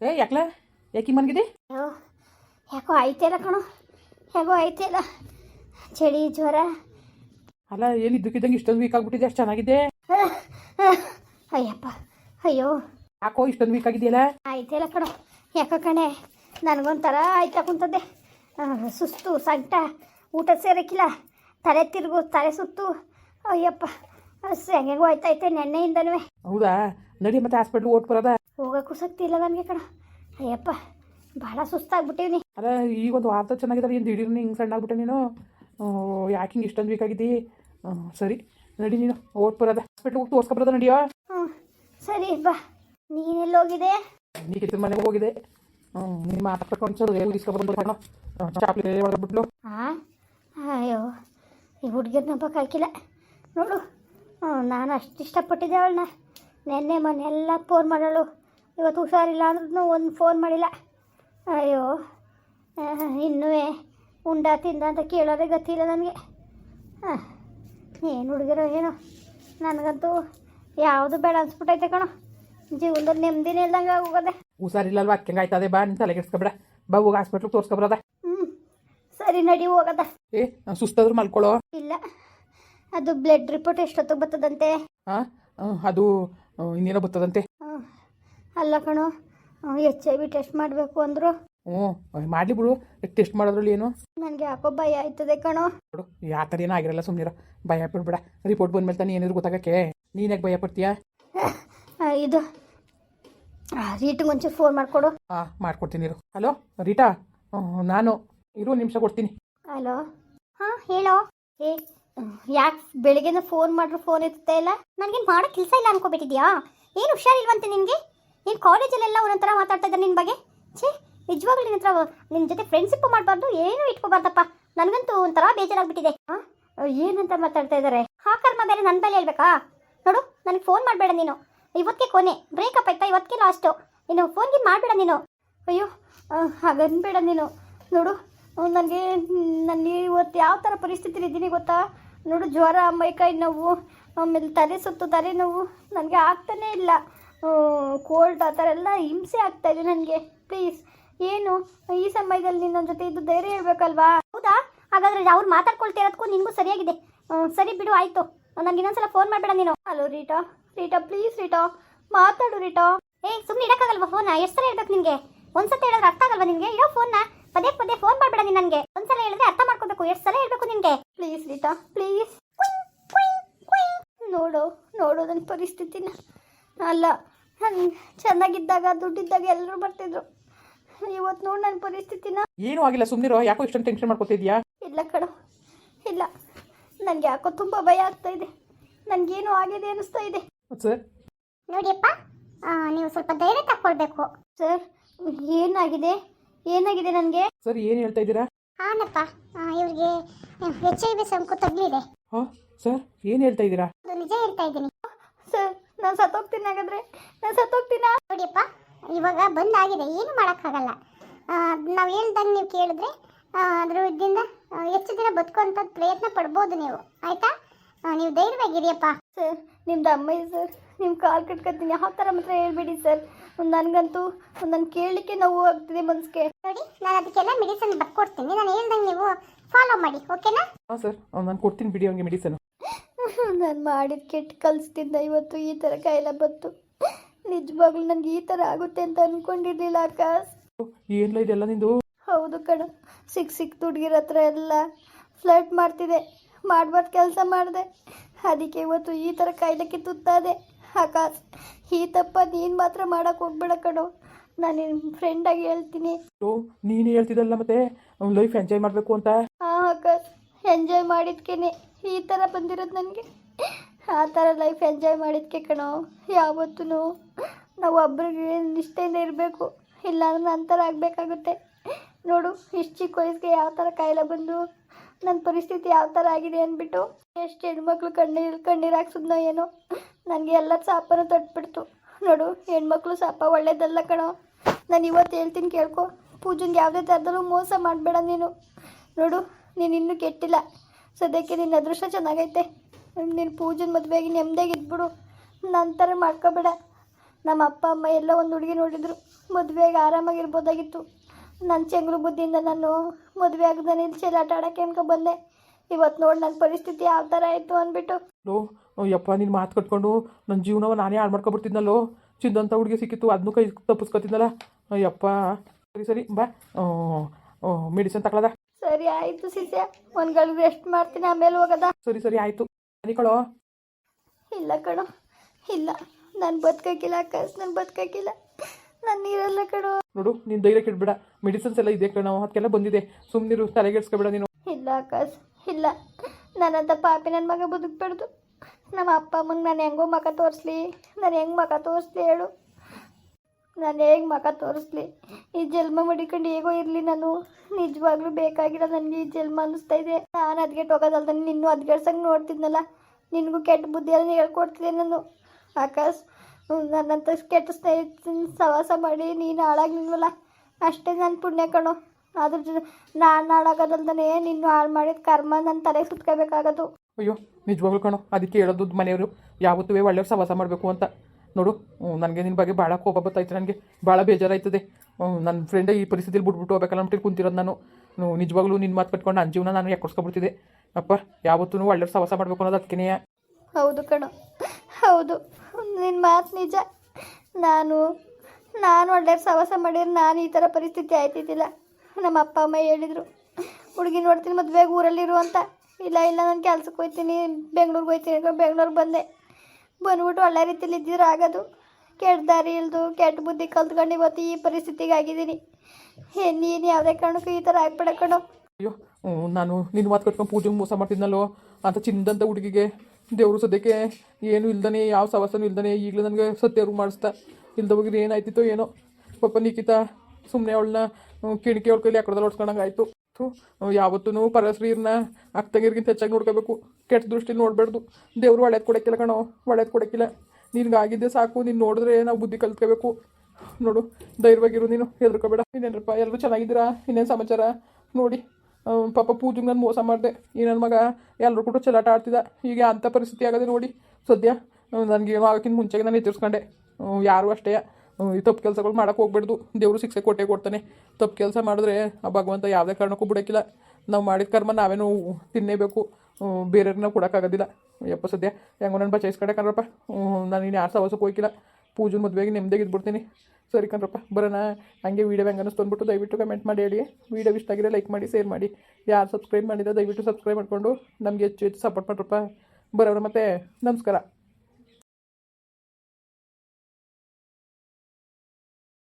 ಏ ಯಾಕ್ಲ? ಯಾಕೆ ಮನ್ಗಿದೆ? ಯಾಕೋ ಆಯ್ತಿಲ್ಲ ಕಣೋ. ಹೇಗೋ ಆಯ್ತಿಲ್ಲ ಚಳಿ ಜ್ವರ. ಅಲ್ಲ ಏನು ಇದ್ದಕ್ಕಿದ್ದಂಗೆ ಇಷ್ಟೊಂದು ವೀಕ್ ಆಗ್ಬಿಟ್ಟಿದೆ ಅಷ್ಟು ಚೆನ್ನಾಗಿದೆ. ಅಯ್ಯಪ್ಪ ಅಯ್ಯೋ. ಯಾಕೋ ಇಷ್ಟೊಂದು ವೀಕ್ ಆಗಿದೆಯಲ್ಲ? ಆಯ್ತಿಲ್ಲ ಕಣೋ. ಯಾಕೋ ಕಣೆ ನನಗೊಂಥರ ಆಯ್ತಾ ಕುಂತದ್ದೆ. ಸುಸ್ತು ಸಂಕಟ ಊಟ ಸೇರಕ್ಕಿಲ್ಲ ತಲೆ ತಿರುಗು ತಲೆ ಸುತ್ತು. ಅಯ್ಯಪ್ಪ ಹೆಂಗೆಂಗೋ ಆಯ್ತೈತೆ ನೆನ್ನೆಯಿಂದನೂ. ಹೌದಾ? ನಡಿ ಮತ್ತೆ ಹಾಸ್ಪಿಟ್ಲ್ ಓಟ್ ಬರೋದ? ಹೋಗೋಕ್ಕೂ ಶಕ್ತಿ ಇಲ್ಲ ನನಗೆ ಕಣ. ಅಯ್ಯಪ್ಪ ಭಾಳ ಸುಸ್ತಾಗ್ಬಿಟ್ಟಿವ್ನಿ. ಅಲ್ಲ ಈಗ ಒಂದು ವಾರ್ತೆ ಚೆನ್ನಾಗಿದ್ದಾರೆ ಏನು ದಿಢೀರ್ನ ಹಿಂಗೆ ಸಣ್ಣ ಆಗ್ಬಿಟ್ಟೆ ನೀನು? ಯಾಕೆ ಹಿಂಗೆ ಇಷ್ಟೊಂದು ಹ್ಮ್, ಸರಿ ನಡಿ ನೀನು ಓಟ್ ಬರೋದ. ಹಾಸ್ಪಿಟ್ಲ್ ಹೋಗಿ ತೋರ್ಸ್ಕೊಬರೋದ ನಡಿಯೋ? ಹ್ಞೂ ಸರಿ ಬಾ. ನೀನೆಲ್ಲೋಗಿದೆ ನೀ ಕಿತ್ತನ ಮನೆಗೆ ಹೋಗಿದೆ ಹ್ಞೂ ನೀನು ಮಾತಾಡ್ಕೊಂಡು ಒಂಚೂರು ಹೇಗೆ ಇಸ್ಕೊಬಂದು ಕಣ್ಣು ಚಾಕ್ಲೇಟ್ ಒಳಗ್ಬಿಟ್ಲು ಹಾಂ ಅಯ್ಯೋ ಈ ಹುಡುಗಿರ್ ನಂಬಕ್ಕಾಗಿಲ್ಲ ನೋಡು. ನಾನು ಅಷ್ಟು ಇಷ್ಟಪಟ್ಟಿದ್ದೆ ಅವಳನ್ನ. ನೆನ್ನೆ ಮೊನ್ನೆ ಎಲ್ಲ ಫೋನ್ ಮಾಡೋಳು ಇವತ್ತು ಹುಷಾರಿಲ್ಲ ಅಂದ್ರೂ ಒಂದು ಫೋನ್ ಮಾಡಿಲ್ಲ. ಅಯ್ಯೋ ಇನ್ನೂ ಉಂಡ ತಿಂದ ಅಂತ ಕೇಳೋದೇ ಗೊತ್ತಿಲ್ಲ ನನಗೆ. ಹಾಂ ಏನು ಹುಡುಗಿರೋ ಏನೋ. ನನಗಂತೂ ಯಾವುದು ಬೇಡ ಅನ್ಸ್ಬಿಟ್ಟೈತೆ ಕಣೋ. ಜೀವನದಲ್ಲಿ ನೆಮ್ಮದಿನೇ ಇಲ್ದಂಗೆ ಹೋಗೋದೆ ಹುಷಾರಿಲ್ಲಲ್ವಾ? ಅಕ್ಕಂಗೆ ಆಯ್ತದೆ ಬಾ ನಿನ್ನ ತಲೆ ಕೆಡಿಸ್ಕೊಬೇಡ. ಬಾ ಹೋಗಿ ಹಾಸ್ಪಿಟ್ಲಿಗೆ ತೋರಿಸ್ಕೊಬರದ. ಹ್ಞೂ ಸರಿ ನಡಿ ಹೋಗದ. ಏ ಸುಸ್ತಾದ್ರೂ ಮಲ್ಕೊಳ್ಳೋ ಇಲ್ಲ ಅದು ಬ್ಲಡ್ ರಿಪೋರ್ಟ್ ಎಷ್ಟೊತ್ತಿಗೆ ಬರ್ತದಂತೆ? ಹಾಂ ಅದು ಇನ್ನೇನೋ ಬರ್ತದಂತೆ. ಅಲ್ಲ ಕಣೋ ಎಚ್ ಐ ವಿ ಟೆಸ್ಟ್ ಮಾಡಬೇಕು ಅಂದರು. ಹ್ಞೂ ಮಾಡಲಿ ಬಿಡು ಟೆಸ್ಟ್ ಮಾಡೋದ್ರಲ್ಲಿ ಏನು? ನನಗೆ ಯಾಕೋ ಭಯ ಆಯ್ತದೆ ಕಣೋ. ನೋಡು ಯಾವ ಥರ ಏನೂ ಆಗಿರಲ್ಲ ಸುಮ್ಮನಿರೋ ಭಯ ಪಡ್ಬೇಡ ರಿಪೋರ್ಟ್ ಬಂದ್ಮೇಲೆ ತಾನೇ ಏನಿದ್ರು ಗೊತ್ತಾಗಕ್ಕೆ. ನೀನ್ಯಾಕೆ ಭಯ ಪಡ್ತೀಯಾ? ಇದು ರೀಟಿಗೆ ಒಂಚೂರು ಫೋನ್ ಮಾಡಿಕೊಡು. ಹಾಂ ಮಾಡ್ಕೊಡ್ತೀನಿ ಇರು. Hello Rita? ನಾನು ಇರು ನಿಮಿಷ ಕೊಡ್ತೀನಿ. ಹಲೋ? ಹಾಂ ಹೇಳೋ? ಏ ಯಾಕೆ ಬೆಳಿಗ್ಗೆನ ಫೋನ್ ಮಾಡ್ರು ಫೋನ್ ಎತ್ತುತ್ತಾ ಇಲ್ಲ? ನನಗೇನು ಮಾಡೋ ಕೆಲಸ ಇಲ್ಲ ಅನ್ಕೋಬಿಟ್ಟಿದ್ಯಾ? ಏನು ಹುಷಾರಿಲ್ವಂತೆ ನಿನಗೆ? ಏನು ಕಾಲೇಜಲ್ಲೆಲ್ಲ ಒಂದೊಂಥರ ಮಾತಾಡ್ತಾ ಇದ್ದಾರೆ ನಿನ್ನ ಬಗ್ಗೆ? ಛೇ, ನಿಜವಾಗ್ಲೂ ನಿನ್ನ ಹತ್ರ ನಿನ್ನ ಜೊತೆ ಫ್ರೆಂಡ್ಶಿಪ್ ಮಾಡಬಾರ್ದು, ಏನೂ ಇಟ್ಕೋಬಾರ್ದಪ್ಪ. ನನಗಂತೂ ಒಂಥರ ಬೇಜಾರಾಗ್ಬಿಟ್ಟಿದೆ. ಹಾಂ ಏನಂತ ಮಾತಾಡ್ತಾ ಇದ್ದಾರೆ? ಹಾ ಕರ್ಮ ಬೇರೆ ನನ್ನ ಮೇಲೆ ಹೇಳ್ಬೇಕಾ? ನೋಡು, ನನಗೆ ಫೋನ್ ಮಾಡಬೇಡ ನೀನು. ಇವತ್ತಿಗೆ ಕೊನೆ. ಬ್ರೇಕಪ್ ಆಯ್ತಾ? ಇವತ್ತಿಗೆ ಲಾಸ್ಟು ನೀನು ಫೋನ್ಗೆ ಮಾಡಬೇಡ ನೀನು. ಅಯ್ಯೋ ಹಾಗನ್ಬೇಡ ನೀನು. ನೋಡು ನನಗೆ ನನಗೆ ಇವತ್ತು ಯಾವ ಥರ ಪರಿಸ್ಥಿತಿಲಿ ಇದ್ದೀನಿ ಗೊತ್ತಾ? ನೋಡು ಜ್ವರ ಮೈಕೈ ನೋವು, ಆಮೇಲೆ ತಲೆ ಸುತ್ತು, ತಲೆ ನೋವು, ನನಗೆ ಆಗ್ತಾನೇ ಇಲ್ಲ. ಕೋಲ್ಡ್ ಆ ಥರ ಎಲ್ಲ ಹಿಂಸೆ ಆಗ್ತಾ ಇದೆ ನನಗೆ. ಪ್ಲೀಸ್ ಏನು? ಈ ಸಮಯದಲ್ಲಿ ನಿನ್ನ ಜೊತೆ ಇದು ಧೈರ್ಯ ಹೇಳ್ಬೇಕಲ್ವಾ? ಹೌದಾ? ಹಾಗಾದ್ರೆ ಅವ್ರು ಮಾತಾಡ್ಕೊಳ್ತಿರೋದಕ್ಕೂ ನಿನಗೂ ಸರಿಯಾಗಿದೆ. ಸರಿ ಬಿಡು, ಆಯಿತು. ನನಗೆ ಇನ್ನೊಂದ್ಸಲ ಫೋನ್ ಮಾಡಬೇಡ ನೀನು. Hello Rita. Rita please Rita. ಮಾತಾಡು, ರೀಟಾ. ಏ ಸುಮ್ಮನೆ ಇಡಕ್ಕಾಗಲ್ವಾ ಫೋನ್ ಎಷ್ಟು ಸಲ ಹೇಳ್ಬೇಕು ನಿನಗೆ? ಒಂದ್ಸತಿ ಹೇಳಿದ್ರೆ ಅರ್ಥ ಆಗಲ್ವಾ ನಿಮಗೆ ಇಡೋ ಫೋನ್ನ ಪದೇ ಪದೇ ಫೋನ್ ಮಾಡಬೇಡ ನೀನು ನನಗೆ. ಒಂದ್ಸಲ ಹೇಳಿದ್ರೆ ಅರ್ಥ ಮಾಡ್ಕೋಬೇಕು. ಎಷ್ಟು ಸಲ ಹೇಳ್ಬೇಕು ನಿನಗೆ? ಪ್ಲೀಸ್ ರೀಟಾ ಪ್ಲೀಸ್ ನೋಡು ನೋಡು ನನ್ನ ಪರಿಸ್ಥಿತಿನ. ಅಲ್ಲ ನಾನು ಚೆನ್ನಾಗಿದ್ದಾಗ ದುಡ್ಡಿದ್ದಾಗ ಎಲ್ಲರೂ ಬರ್ತಿದ್ರು. ಇವತ್ತು ನೋಡು ನನ್ನ ಪರಿಸ್ಥಿತಿನ. ಏನೂ ಆಗಿಲ್ಲ ಸುಮ್ಮನಿರೋ ಯಾಕೋ ಇಷ್ಟೊಂದು ಟೆನ್ಷನ್ ಮಾಡ್ಕೊತಿದ್ಯಾ? ಇಲ್ಲ ಕಣ ಇಲ್ಲ. ನನಗೆ ಯಾಕೋ ತುಂಬ ಭಯ ಆಗ್ತಾ ಇದೆ. ನನಗೇನು ಆಗಿದೆ ಅನಿಸ್ತಾ ಇದೆ. ಸರ್ ನೋಡಿಯಪ್ಪ ನೀವು ಸ್ವಲ್ಪ ಧೈರ್ಯ ತಕ್ಕೊಳ್ಬೇಕು. ಸರ್ ಏನಾಗಿದೆ? ಏನಾಗಿದೆ ನನಗೆ? ಸರ್ ಏನು ಹೇಳ್ತಾ ಇದ್ದೀರಾ? ಹಾನಪ್ಪ ಇವ್ರಿಗೆ ಎಚ್ ಐ ವಿ ಸೋಂಕು ತಗ್ಲಿದೆ ಹಾಂ ಸರ್ ಏನು ಹೇಳ್ತಾ ಇದ್ದೀರಾ? ಅದು ನಿಜ ಹೇಳ್ತಾ ಇದ್ದೀನಿ. ಸರ್ ನಾನು ಸತ್ತೋಗ್ತೀನಿ ಹಾಗಾದ್ರೆ? ನಾನು ಸತ್ತೋಗ್ತೀನ? ನೋಡಿಯಪ್ಪ ಇವಾಗ ಬಂದಾಗಿದೆ ಏನು ಮಾಡೋಕ್ಕಾಗಲ್ಲ. ನಾವು ಹೇಳ್ದಂಗೆ ನೀವು ಕೇಳಿದ್ರೆ ಅದ್ರ ಇದ್ದಿಂದ ಹೆಚ್ಚು ದಿನ ಬದುಕುವಂಥ ಪ್ರಯತ್ನ ಪಡ್ಬೋದು ನೀವು. ಆಯ್ತಾ? ನೀವು ಧೈರ್ಯವಾಗಿರಿಯಪ್ಪ. ಸರ್ ನಿಮ್ದು ಅಮ್ಮ ಸರ್. ನಿಮ್ಮ ಕಾಲು ಕಟ್ಕೊತೀನಿ. ಯಾವ ಥರ ಮಾತ್ರ ಹೇಳ್ಬೇಡಿ ಸರ್. ನನಗಂತೂ ನನ್ನ ಕೇಳಲಿಕ್ಕೆ ನೋವು ಆಗ್ತಿದೆ ಮನಸ್ಸಿಗೆ. ನೋಡಿ ನಾನು ಅದಕ್ಕೆಲ್ಲ ಮೆಡಿಸಿನ್ ಬರ್ಕೊಡ್ತೀನಿ. ನಾನು ಹೇಳ್ದಂಗೆ ನೀವು ಫಾಲೋ ಮಾಡಿ ಓಕೆನಾ ಹಾಂ ಸರ್ ನಾನು ಕೊಡ್ತೀನಿ ಬಿಡಿ ಅವನಿಗೆ ಮೆಡಿಸನ್ ನಾನು ಮಾಡಿದ ಕೆಟ್ಟ ಕಲಿಸ್ತಿದ್ದ ಇವತ್ತು ಈ ಥರ ಕಾಯಿಲೆ ಬಂತು. ನಿಜವಾಗ್ಲೂ ನನಗೆ ಈ ಥರ ಆಗುತ್ತೆ ಅಂತ ಅಂದ್ಕೊಂಡಿರ್ಲಿಲ್ಲ ಆಕಾಶ್. ಏನಿಲ್ಲ ಇದೆಲ್ಲ ನಿಂದು? ಹೌದು ಕಣ ಸಿಕ್ ಸಿಕ್ ಹುಡುಗಿರ ಹತ್ರ ಎಲ್ಲ ಫ್ಲರ್ಟ್ ಮಾಡ್ತಿದೆ ಮಾಡ್ಬಾರ್ದು ಕೆಲಸ ಮಾಡಿದೆ. ಅದಕ್ಕೆ ಇವತ್ತು ಈ ಥರ ಕಾಯಿಲೆಗೆ ತುತ್ತಾದೆ. ಆಕಾಶ್ ಈ ತಪ್ಪ ನೀನು ಮಾತ್ರ ಮಾಡೋಕೆ ಹೋಗ್ಬೇಡ ಕಣೋ. ನಾನು ನಿನ್ನ ಫ್ರೆಂಡಾಗಿ ಹೇಳ್ತೀನಿ. ಓ ನೀನು ಹೇಳ್ತಿದ್ದಲ್ಲ ಮತ್ತೆ? ಲೈಫ್ ಎಂಜಾಯ್ ಮಾಡಬೇಕು ಅಂತ? ಹಾಂ ಆಕಾಶ್ ಎಂಜಾಯ್ ಮಾಡಿದ್ಕೇನೆ. ಈ ಥರ ಬಂದಿರೋದು ನನಗೆ. ಆ ಥರ ಲೈಫ್ ಎಂಜಾಯ್ ಮಾಡಿದ್ಕೆ ಕಣೋ. ಯಾವತ್ತೂ ನಾವು ಒಬ್ರಿಗೆ ನಿಷ್ಠೆಯಿಂದ ಇರಬೇಕು. ಇಲ್ಲಾಂದ್ರೆ ನನ್ನ ಥರ ಆಗಬೇಕಾಗುತ್ತೆ. ನೋಡು ಇಷ್ಟು ಚಿಕ್ಕ ವಯಸ್ಸಿಗೆ ಯಾವ ಥರ ಕಾಯಿಲೆ ಬಂದು ನನ್ನ ಪರಿಸ್ಥಿತಿ ಯಾವ ಥರ ಆಗಿದೆ ಅಂದ್ಬಿಟ್ಟು ಎಷ್ಟು ಹೆಣ್ಮಕ್ಳು ಕಣ್ಣೀರು ಕಣ್ಣೀರು ಹಾಕ್ಸಿದ್ನೋ ಏನೋ. ನನಗೆ ಎಲ್ಲ ಸಾಪನ ತಟ್ಬಿಡ್ತು. ನೋಡು, ಹೆಣ್ಮಕ್ಳು ಸಾಪ ಒಳ್ಳೇದಲ್ಲ ಕಣೋ. ನಾನು ಇವತ್ತು ಹೇಳ್ತೀನಿ ಕೇಳ್ಕೊ. ಪೂಜನ್ಗೆ ಯಾವುದೇ ಥರದಲ್ಲೂ ಮೋಸ ಮಾಡಬೇಡ ನೀನು. ನೋಡು, ನೀನು ಇನ್ನೂ ಕೆಟ್ಟಿಲ್ಲ. ಸದ್ಯಕ್ಕೆ ನಿನ್ನ ಅದೃಷ್ಟ ಚೆನ್ನಾಗೈತೆ. ನೀನು ಪೂಜನ್ ಮದುವೆಗೆ ನೆಮ್ಮದಿಯಾಗಿ ಇದ್ಬಿಡು. ಥರ ಮಾಡ್ಕೋಬೇಡ. ನಮ್ಮ ಅಪ್ಪ, ಅಮ್ಮ ಎಲ್ಲ ಒಂದು ಹುಡುಗಿ ನೋಡಿದ್ರು ಮದುವೆಗೆ ಆರಾಮಾಗಿರ್ಬೋದಾಗಿತ್ತು. ನನ್ನ ಚೆಂಗ್ಳು ಬುದ್ಧಿಯಿಂದ ನಾನು ಮದುವೆ ಆಗದಾನೆ ಇಲ್ಲಿ ಆಟ ಆಡೋಕ್ಕೆ ಅನ್ಕೊ ಬಂದೆ. ಇವತ್ತು ನೋಡಿ ನನ್ನ ಪರಿಸ್ಥಿತಿ ಯಾವ ಥರ ಆಯಿತು ಅಂದ್ಬಿಟ್ಟು ಲೋ ಯಪ್ಪ ನೀನು ಮಾತು ಕಟ್ಕೊಂಡು ನನ್ನ ಜೀವನವ ನಾನೇ ಹಾಳು ಮಾಡ್ಕೊಬಿಡ್ತಿದ್ನಲ್ಲೋ? ಚಿಂದಂಥ ಹುಡುಗಿ ಸಿಕ್ಕಿತ್ತು ಅದನ್ನೂ ಕೈ ತಪ್ಪಿಸ್ಕೊತಿದ್ನಲ್ಲ? ಯಪ್ಪ. ಸರಿ ಸರಿ ಬಾ. ಮೆಡಿಸಿನ್ ತಗೊಳದ ಸರಿ ಆಯಿತು ಸಿಸ್ಯ ಒಂದು ಗಳಿಗೆ ರೆಸ್ಟ್ ಮಾಡ್ತೀನಿ ಆಮೇಲೆ ಹೋಗದ. ಸರಿ ಸರಿ ಆಯಿತು. ಕಳೋ ಇಲ್ಲ ಕಣೋ ಇಲ್ಲ. ನಾನು ಬದುಕಕ್ಕಿಲ್ಲ ಅಕ್ಕಸ್ ನಾನು ಬದುಕಕ್ಕಿಲ್ಲ ನಾನು ನೀರಲ್ಲ ಕಣೋ. ನೋಡು ನೀನು ಧೈರ್ಯ ಕೆಡ್ಬೇಡ ಮೆಡಿಸಿನ್ಸ್ ಎಲ್ಲ ಇದೆ ಕಣೋ ಅದಕ್ಕೆಲ್ಲ ಬಂದಿದೆ. ಸುಮ್ಮನಿರು ತಲೆಗೆಡ್ಸ್ಕೊಬೇಡ ನೀನು. ಇಲ್ಲ ಕಸ್ ಇಲ್ಲ. ನನ್ನಂತ ಪಾಪಿ ನನ್ನ ಮಗ ಬದುಕ್ಬಾರ್ದು ನಮ್ಮ ಅಪ್ಪ ಅಮ್ಮಂಗೆ ನಾನು ಹೆಂಗೋ ಮಗ ತೋರಿಸ್ಲಿ. ನಾನು ಹೆಂಗೆ ಮಗ ತೋರಿಸ್ಲಿ ಹೇಳು. ನಾನು ಹೇಗೆ ಮಗ ತೋರಿಸ್ಲಿ? ಈ ಜನ್ಮ ಮಡಿಕೊಂಡು ಹೇಗೋ ಇರಲಿ ನಾನು. ನಿಜವಾಗ್ಲೂ ಬೇಕಾಗಿರೋ ನನಗೆ ಈ ಜನ್ಮ ಅನ್ನಿಸ್ತಾ ಇದೆ. ನಾನು ಅದ್ಗೆಟ್ ಹೋಗೋದಲ್ದ ನಿನ್ನೂ ಅದ್ಗೆಡ್ಸಂಗೆ ನೋಡ್ತಿದ್ನಲ್ಲ. ನಿನಗೂ ಕೆಟ್ಟ ಬುದ್ಧಿಯನ್ನು ಹೇಳ್ಕೊಡ್ತಿದ್ದೆ ನಾನು. ಆಕಾಶ್ ನನ್ನಂಥ ಕೆಟ್ಟ ಸ್ನೇಹಿತನ ಸವಾಸ ಮಾಡಿ ನೀನು ಹಾಳಾಗಿಲ್ವಲ್ಲ ಅಷ್ಟೇ ನಾನು ಪುಣ್ಯ ಕಣೋ. ಅದ್ರ ಜೊತೆ ನಾನು ಹಾಳಾಗೋದಲ್ದೇ ನಿನ್ನ ಹಾಳು ಮಾಡಿದ ಕರ್ಮ ನನ್ನ ತಲೆಗೆ ಸುತ್ಕೋಬೇಕಾಗೋದು. ಅಯ್ಯೋ ನಿಜವಾಗ್ಲು ಕಣೋ ಅದಕ್ಕೆ ಹೇಳೋದು ಮನೆಯವರು ಯಾವತ್ತೂ ಒಳ್ಳೆಯವ್ರು ಸವಾಸ ಮಾಡಬೇಕು ಅಂತ. ನೋಡು ನನಗೆ ನಿನ್ನ ಬಗ್ಗೆ ಭಾಳ ಕೋಪ ಬರ್ತಾಯ್ತು ನನಗೆ ಭಾಳ ಬೇಜಾರಾಯ್ತದೆ. ನನ್ನ ಫ್ರೆಂಡ್ ಈ ಪರಿಸ್ಥಿತಿಲಿ ಬಿಟ್ಬಿಟ್ಟು ಹೋಗ್ಬೇಕಲ್ಲ ಅಂದ್ಬಿಟ್ಟು ಕುಂತಿರೋದು ನಾನು. ನಿಜವಾಗ್ಲೂ ನಿನ್ನ ಮಾತು ಕಟ್ಕೊಂಡು ನನ್ನ ಜೀವನ ನಾನು ಯಾಕೊಡ್ಸ್ಕೊಬಿಡ್ತಿದ್ದೆ ಅಪ್ಪ ಯಾವತ್ತೂ ಒಳ್ಳೆಯವ್ರು ಸವಾಸ ಮಾಡಬೇಕು ಅನ್ನೋದು ಅದಕ್ಕೇ ಹೌದು ಕಣೋ ಹೌದು ನಿನ್ನ ಮಾತು ನಿಜ. ನಾನು ನಾನು ಒಳ್ಳೆಯ ಸವಾಸ ಮಾಡಿದ್ರೆ ನಾನು ಈ ಥರ ಪರಿಸ್ಥಿತಿ ಆಯ್ತಿದ್ದಿಲ್ಲ. ನಮ್ಮ ಅಪ್ಪ, ಅಮ್ಮ ಹೇಳಿದರು, ಹುಡುಗಿ ನೋಡ್ತೀನಿ ಮದುವೆಗೆ ಊರಲ್ಲಿರು ಅಂತ. ಇಲ್ಲ ಇಲ್ಲ, ನಾನು ಕೆಲ್ಸಕ್ಕೆ ಹೋಗ್ತೀನಿ ಬೆಂಗ್ಳೂರಿಗೆ ಹೋಗ್ತೀನಿ ಬೆಂಗ್ಳೂರಿಗೆ ಬಂದೆ. ಬಂದ್ಬಿಟ್ಟು ಒಳ್ಳೆ ರೀತಿಯಲ್ಲಿ ಇದ್ದಿದ್ರೆ ಆಗೋದು. ಕೆಟ್ಟ ದಾರಿ ಇಲ್ದು, ಕೆಟ್ಟ ಬುದ್ಧಿ ಕಲ್ತ್ಕೊಂಡು ಇವತ್ತು ಈ ಪರಿಸ್ಥಿತಿಗೆ ಆಗಿದ್ದೀನಿ. ನೀನು ಯಾವುದೇ ಕಾರಣಕ್ಕೂ ಈ ಥರ ಆಗ್ಬೇಡ ಕಣೋ. ಅಯ್ಯೋ ನಾನು ನಿನ್ನ ಮಾತು ಕಟ್ಕೊಂಡು ಪೂಜೆ ಮೋಸ ಮಾಡ್ತಿದ್ನಲ್ಲೋ? ಅಂತ ಚಿನ್ನದಂಥ ಹುಡುಗಿಗೆ, ದೇವರು ಸದ್ಯಕ್ಕೆ ಏನು ಇಲ್ದನೇ, ಯಾವ ಸವಾಸನೂ ಇಲ್ದನೇ ಈಗಲೂ ನನಗೆ ಸತ್ಯವ್ರಿಗೆ ಮಾಡಿಸ್ತಾ ಇಲ್ದ ಹೋಗಿದ್ರೆ ಏನಾಯ್ತಿತ್ತೋ ಏನೋ? ಪಾಪ ನಿಖಿತ ಸುಮ್ಮನೆ ಅವಳನ್ನ ಕಿಣಕಿ ಅವಳ ಕೈಲಿ ಅಕ್ಕಡದಲ್ಲಿ ಓಡಿಸ್ಕೊಂಡಂಗೆ ಆಯಿತು. ಯಾವತ್ತೂ ಪರಸ್ರೀರ್ನ ಅಕ್ಕಂಗಿರ್ಗಿಂತ ಹೆಚ್ಚಾಗಿ ನೋಡ್ಕೋಬೇಕು ಕೆಟ್ಟ ದೃಷ್ಟಿ ನೋಡಬಾರ್ದು. ದೇವರು ಒಳ್ಳೇದು ಕೊಡೋಕ್ಕಿಲ್ಲ ಕಣೋ, ಒಳ್ಳೇದು ಕೊಡೋಕ್ಕಿಲ್ಲ. ನಿನ್ಗಾಗಿದ್ದೆ ಸಾಕು, ನೀನು ನೋಡಿದ್ರೆ ನಾವು ಬುದ್ಧಿ ಕಲ್ತ್ಕೋಬೇಕು. ನೋಡು, ಧೈರ್ಯವಾಗಿರು ನೀನು, ಹೆದರ್ಕೋಬೇಡ. ಇನ್ನೇನಪ್ಪ ಎಲ್ಲರೂ ಚೆನ್ನಾಗಿದ್ದೀರಾ? ಇನ್ನೇನು ಸಮಾಚಾರ? ನೋಡಿ ಪಾಪ ಪೂಜೆಗೆ ನಾನು ಮೋಸ ಮಾಡಿದೆ. ಈ ನನ್ನ ಮಗ ಎಲ್ಲರೂ ಕೂಡ ಚಲಾಟ ಆಡ್ತಿದ್ದ. ಈಗ ಅಂಥ ಪರಿಸ್ಥಿತಿ ಆಗದೆ ನೋಡಿ. ಸದ್ಯ ನನಗೆ ಆಗಕ್ಕಿಂತ ಮುಂಚೆಗೆ ನಾನು ಎಚ್ಚರಿಸ್ಕೊಂಡೆ ಯಾರು ಅಷ್ಟೇ. ಈ ತಪ್ಪು ಕೆಲಸಗಳು ಮಾಡೋಕೆ ಹೋಗ್ಬಿಡ್ದು. ದೇವರು ಶಿಕ್ಷೆ ಕೊಟ್ಟೆ ಕೊಡ್ತಾನೆ. ತಪ್ಪು ಕೆಲಸ ಮಾಡಿದ್ರೆ ಆ ಭಗವಂತ ಯಾವುದೇ ಕಾರಣಕ್ಕೂ ಬಿಡೋಕ್ಕಿಲ್ಲ. ನಾವು ಮಾಡಿದ ಕರ್ಮ ನಾವೇನು ತಿನ್ನೇಬೇಕು. ಬೇರೆಯವ್ರನ್ನ ಕೊಡೋಕ್ಕಾಗೋದಿಲ್ಲ ಯಪ್ಪ ಸದ್ಯ, ಹೆಂಗೋ ನಾನು ಕಣ್ರಪ್ಪ. ನಾನು ಇನ್ನು ಯಾರು ಸವಸಕ್ಕೆ ಹೋಗಿಲ್ಲ ಪೂಜೆ ಮದುವೆಗೆ ನೆಮ್ಮದಿಗೆ ಇದ್ಬಿಡ್ತೀನಿ. ಸರಿ ಕಣ್ರಪ್ಪ, ಬರೋಣ. ಹಂಗೆ ವೀಡಿಯೋ ಹೆಂಗೆ ಅನ್ನಿಸ್ತು ಅಂದ್ಬಿಟ್ಟು ದಯವಿಟ್ಟು ಕಮೆಂಟ್ ಮಾಡಿ ಹೇಳಿ. ವೀಡಿಯೋ ಇಷ್ಟ ಆಗಿರೋ ಲೈಕ್ ಮಾಡಿ ಶೇರ್ ಮಾಡಿ. ಯಾರು ಸಬ್ಸ್ಕ್ರೈಬ್ ಮಾಡಿದ್ರೆ ದಯವಿಟ್ಟು ಸಬ್ಸ್ಕ್ರೈಬ್ ಮಾಡಿಕೊಂಡು ನಮಗೆ ಹೆಚ್ಚು ಹೆಚ್ಚು ಸಪೋರ್ಟ್ ಮಾಡ್ರಪ್ಪ. ಬರೋಣ ಮತ್ತೆ ನಮಸ್ಕಾರ.